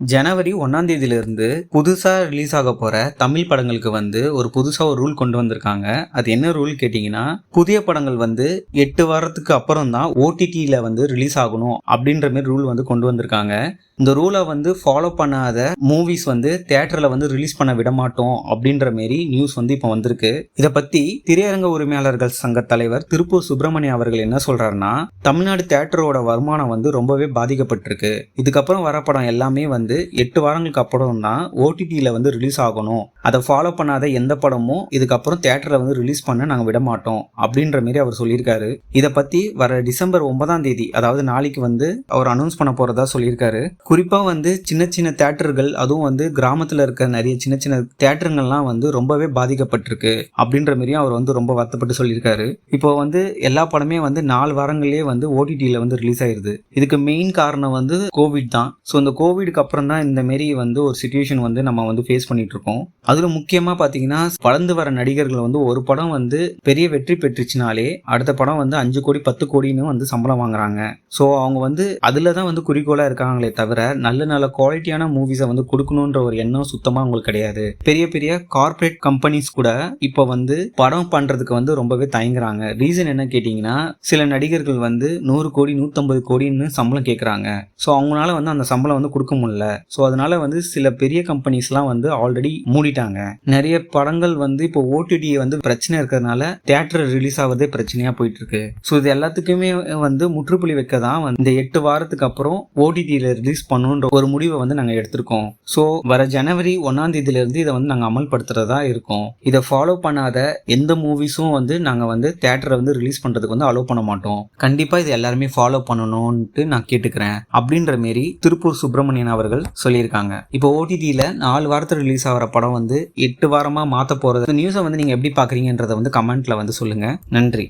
ஜனவரி ஒன்றாம் தேதியிலிருந்து புதுசாக ரிலீஸ் ஆக போகிற தமிழ் படங்களுக்கு வந்து ஒரு புதுசாக ஒரு ரூல் கொண்டு வந்திருக்காங்க. அது என்ன ரூல் கேட்டிங்கன்னா புதிய படங்கள் வந்து எட்டு வாரத்துக்கு அப்புறம் தான் ஓடிடியில் வந்து ரிலீஸ் ஆகணும் அப்படின்ற மாதிரி ரூல் வந்து கொண்டு வந்திருக்காங்க. இந்த ரூலை வந்து ஃபாலோ பண்ணாத மூவிஸ் வந்து தேட்டரில் வந்து ரிலீஸ் பண்ண விட மாட்டோம் அப்படின்ற மாரி நியூஸ் வந்து இப்போ வந்திருக்கு. இதை பற்றி திரையரங்க உரிமையாளர்கள் சங்க தலைவர் திருப்பூர் சுப்பிரமணியம் அவர்கள் என்ன சொல்கிறாருன்னா தமிழ்நாடு தேட்டரோட வருமானம் வந்து ரொம்பவே பாதிக்கப்பட்டிருக்கு. இதுக்கப்புறம் வர படம் எல்லாமே வந்து எட்டு வாரங்களுக்கு அப்புறம் தான் ஓடிடியில் வந்து ரிலீஸ் ஆகணும். அதை ஃபாலோ பண்ணாத எந்த படமும் இதுக்கப்புறம் தேட்டரில் வந்து ரிலீஸ் பண்ண நாங்கள் விட மாட்டோம் அப்படின்ற மாரி அவர் சொல்லியிருக்காரு. இதை பற்றி வர டிசம்பர் ஒன்பதாம் தேதி அதாவது நாளைக்கு வந்து அவர் அனௌன்ஸ் பண்ண போகிறதா சொல்லியிருக்காரு. குறிப்பாக வந்து சின்ன சின்ன தேட்டர்கள் அதுவும் வந்து கிராமத்தில் இருக்க நிறைய சின்ன சின்ன தேட்டருங்கள்லாம் வந்து ரொம்பவே பாதிக்கப்பட்டிருக்கு அப்படின்ற மாரியும் அவர் வந்து ரொம்ப வருத்தப்பட்டு சொல்லியிருக்காரு. இப்போ வந்து எல்லா படமே வந்து நாலு வாரங்களே வந்து ஓடிடியில் வந்து ரிலீஸ் ஆயிருது. இதுக்கு மெயின் காரணம் வந்து கோவிட் தான். ஸோ இந்த கோவிடுக்கு அப்புறம் தான் இந்த மாரி வந்து ஒரு சுச்சுவேஷன் வந்து நம்ம வந்து ஃபேஸ் பண்ணிட்டு இருக்கோம். அதில் முக்கியமாக பார்த்தீங்கன்னா வளர்ந்து வர நடிகர்கள் வந்து ஒரு படம் வந்து பெரிய வெற்றி பெற்றுச்சுனாலே அடுத்த படம் வந்து அஞ்சு கோடி பத்து கோடின்னு வந்து சம்பளம் வாங்குறாங்க. ஸோ அவங்க வந்து அதில் தான் வந்து குறிக்கோளாக இருக்காங்களே தவிர நல்ல நல்ல குவாலிட்டியான மூவிஸை வந்து கொடுக்கணுன்ற ஒரு எண்ணம் சுத்தமாக அவங்களுக்கு கிடையாது. பெரிய பெரிய கார்ப்பரேட் கம்பெனிஸ் கூட இப்போ வந்து படம் பண்ணுறதுக்கு வந்து ரொம்பவே தயங்குறாங்க. ரீசன் என்ன கேட்டிங்கன்னா சில நடிகர்கள் வந்து நூறு கோடி நூற்றம்பது கோடின்னு சம்பளம் கேட்குறாங்க ஸோ அவங்களால வந்து அந்த சம்பளம் வந்து கொடுக்க முடியல. ஸோ அதனால வந்து சில பெரிய கம்பெனிஸ்லாம் வந்து ஆல்ரெடி மூடிட்டாங்க. நிறைய படங்கள் வந்து இப்போ ஓடிடி வந்து பிரச்சனை இருக்கிறதுனால தியேட்டர் ரிலீஸ் ஆகிறதே பிரச்சனையா போயிட்டு இருக்கு ஸோ இது எல்லாத்துக்குமே வந்து முற்றுப்புள்ளி வைக்க தான் இந்த எட்டு வாரத்துக்கு அப்புறம் ஓடிடியில் ரிலீஸ் பண்ணுன்ற ஒரு முடிவை வந்து நாங்கள் எடுத்திருக்கோம். ஸோ வர ஜனவரி ஒன்னாம் தேதியில இருந்து இதை வந்து நாங்கள் அமல்படுத்துறதா இருக்கோம். இதை ஃபாலோ பண்ணாத எந்த மூவிஸும் வந்து நாங்கள் வந்து தேட்டரை வந்து ரிலீஸ் பண்ணுறதுக்கு வந்து அலோவ் பண்ண மாட்டோம். கண்டிப்பாக இது எல்லாருமே ஃபாலோ பண்ணணும்ட்டு நான் கேட்டுக்கிறேன். அப்படின்ற மாரி திருப்பூர் சுப்பிரமணியன் அவர்கள் சொல்லியிருக்காங்க. இப்போ ஓடிடியில் நாலு வாரத்தில் ரிலீஸ் ஆகிற படம் வந்து எட்டு வாரமாக மாற்ற போகிறது நியூஸை வந்து நீங்கள் எப்படி பார்க்குறீங்கன்றத வந்து கமெண்ட்டில் வந்து சொல்லுங்கள் நன்றி.